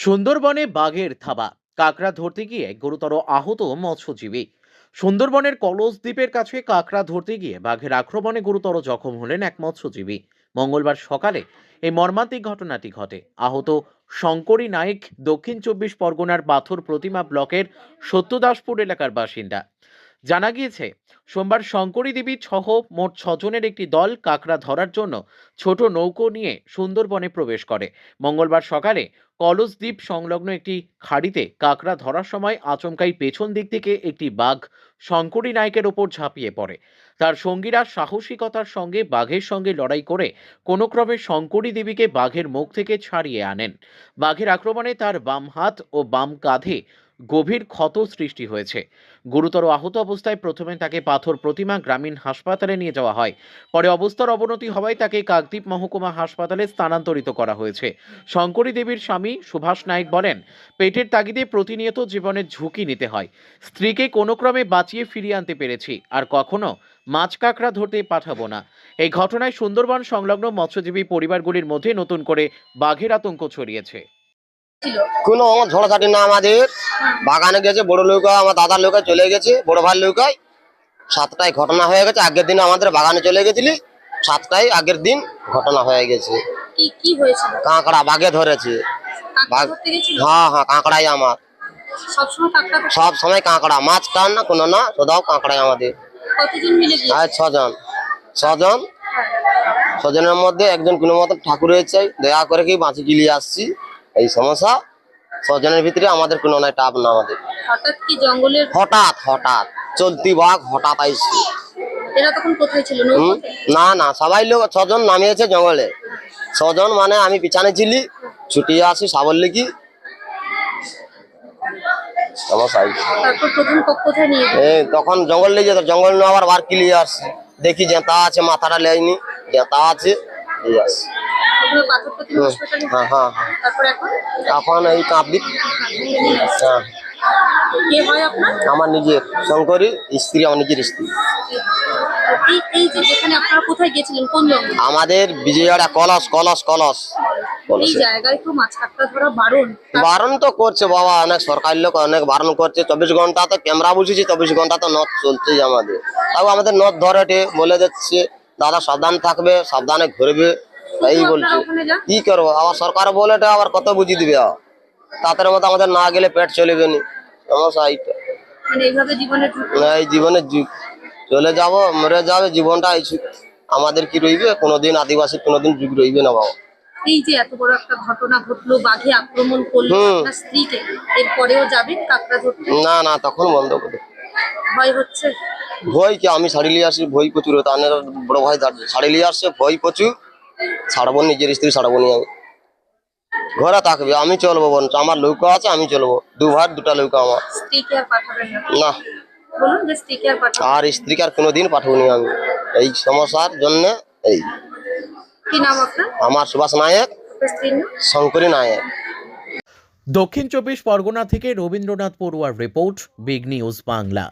সুন্দরবনে বাঘের থাবা, কাঁকড়া ধরতে গিয়ে গুরুতর আহত মৎস্যজীবী। সুন্দরবনের কলস দ্বীপের কাছে কাঁকড়া ধরতে গিয়ে বাঘের আক্রমণে গুরুতর জখম হলেন এক মৎস্যজীবী। মঙ্গলবার সকালে এই মর্মান্তিক ঘটনাটি ঘটে। আহত শঙ্করী নায়েক দক্ষিণ চব্বিশ পরগনার পাথর প্রতিমা ব্লকের সত্যদাসপুর এলাকার বাসিন্দা। জানা গিয়েছে, সোমবার শঙ্করী দেবী সহ মোট ছজনের একটি দল কাকড়া ধরার জন্য ছোট নৌকো নিয়ে সুন্দরবনে প্রবেশ করে। মঙ্গলবার সকালে কলসদ্বীপ সংলগ্ন একটি খাড়িতে কাকড়া ধরার সময় আচমকাই পেছন দিক থেকে একটি বাঘ শঙ্করী নায়কের ওপর ঝাঁপিয়ে পড়ে। তার সঙ্গীরা সাহসিকতার সঙ্গে বাঘের সঙ্গে লড়াই করে কোনো ক্রমে শঙ্করী দেবীকে বাঘের মুখ থেকে ছাড়িয়ে আনেন। বাঘের আক্রমণে তার বাম হাত ও বাম কাঁধে গভীর ক্ষত সৃষ্টি হয়েছে। গুরুতর আহত অবস্থায় প্রথমে তাকে পাথর প্রতিমা গ্রামীণ হাসপাতালে নিয়ে যাওয়া হয়। পরে অবস্থার অবনতি হওয়ায় তাকে কাকদ্বীপ মহকুমা হাসপাতালে স্থানান্তরিত করা হয়েছে। শঙ্করী দেবীর স্বামী সুভাষ নায়েক বলেন, পেটের তাগিদে প্রতিনিয়ত জীবনের ঝুঁকি নিতে হয়। স্ত্রীকে কোনো ক্রমে বাঁচিয়ে ফিরিয়ে আনতে পেরেছি, আর কখনো মাছ কাঁকড়া ধরতে পাঠাবো না। এই ঘটনায় সুন্দরবন সংলগ্ন মৎস্যজীবী পরিবারগুলির মধ্যে নতুন করে বাঘের আতঙ্ক ছড়িয়েছে। কোনো আমার ঝড়ঝাটি না আমাদের। বাগানে গেছে বড় নৌকা আমার দাদার নৌকা চলে গেছে বড় ভাইয়ের নৌকায় সাতটায় ঘটনা হয়ে গেছে আগের দিন আমাদের বাগানে চলে গেছিলি সাতটায় আগের দিন ঘটনা হয়ে গেছে। কাঁকড়া বাঘে ধরেছে। হ্যাঁ হ্যাঁ কাঁকড়াই আমার। সব সময় কাঁকড়া মাছ টান না কোনো না সদাও কাঁকড়াই আমাদের। ছজন। ছজন? ছজনের মধ্যে একজন কোনো মতো ঠাকুরের চাই দয়া করে কি বাঁচি গিলিয়ে আসছি? এই সমস্যা ছজনের ভিতরে আমাদের কোনো নাই টাপ না আমাদের। হঠাৎ কি জঙ্গলের হঠাৎ হঠাৎ। চলতি বাঘ হঠাৎ আইসি এরা তখন কোথায় ছিল? না না সবাই লোক ছজন নামিয়েছে জঙ্গলে। ছজন মানে আমি পিছনে ছিলি ছুটিয়ে আসি গেল? এই তখন জঙ্গল নিয়ে যেত জঙ্গল নিয়ে আবার বার কিলিয়ে আসছি। দেখি জেতা আছে মাথাটা লেয়নি। জেতা আছে আসছি। হ্যাঁ হ্যাঁ হ্যাঁ। এখন? এই কাঁপদ্বীপ হ্যাঁ। আমার নিজের। শঙ্করী স্ত্রী আমার নিজের স্ত্রী। আমাদের বিজয়াড়া কলস কলস কলস। বারণ। তো করছে বাবা অনেক সরকারি লোক অনেক বারণ করছে। চব্বিশ ঘণ্টা তো ক্যামেরা বসেছি চব্বিশ ঘণ্টা তো নথ চলছে আমাদের। তাও আমাদের নথ ধরে বলে দিচ্ছে দাদা সাবধান থাকবে সাবধানে ঘুরবে। এই বলছে কি করব? আবার সরকার বলে এটা আবার কত বুঝিয়ে দিবে। তাদের মতো আমাদের না গেলে পেট চলবে নি। মানে এই জীবনের যুগ চলে যাব মরে যাবে জীবনটা এই আমাদের কি রইবে? কোনোদিন আদিবাসী কোনোদিন যুগ রইবে না বাবা। এই যে এত বড় একটা ঘটনা ঘটলো বাঘে আক্রমণ করল হুম। আপনার স্ত্রীকে এরপরেও যাবেন কাঁকড়া ধরতে? না না তখন বন্ধ করে। ভয় হচ্ছে? ভয় কি? আমি শাড়ি নিয়ে আসি ভয় প্রচুর। তানের বড় ভাই শাড়ি নিয়ে আসছে ভয় প্রচুর। ছাড়বো নিজের স্ত্রী ছাড়বো নি আমি। ঘরে থাকবে আমি চলবো বরঞ্চ আমার নৌকা আছে আমি চলবো। দু ভাই দুটা নৌকা আমার। পাঠাবেন না? আর পাঠাবেন আর স্ত্রীকে আর কোনোদিন পাঠাবো নি আমি। এই সমস্যার জন্য এই। কি নাম আপনার? আমার সুভাষ নায়ক শঙ্করী নায়ক। দক্ষিণ চব্বিশ পরগনা থেকে রবীন্দ্রনাথ পড়ুয়ার রিপোর্ট বিগ নিউজ বাংলা।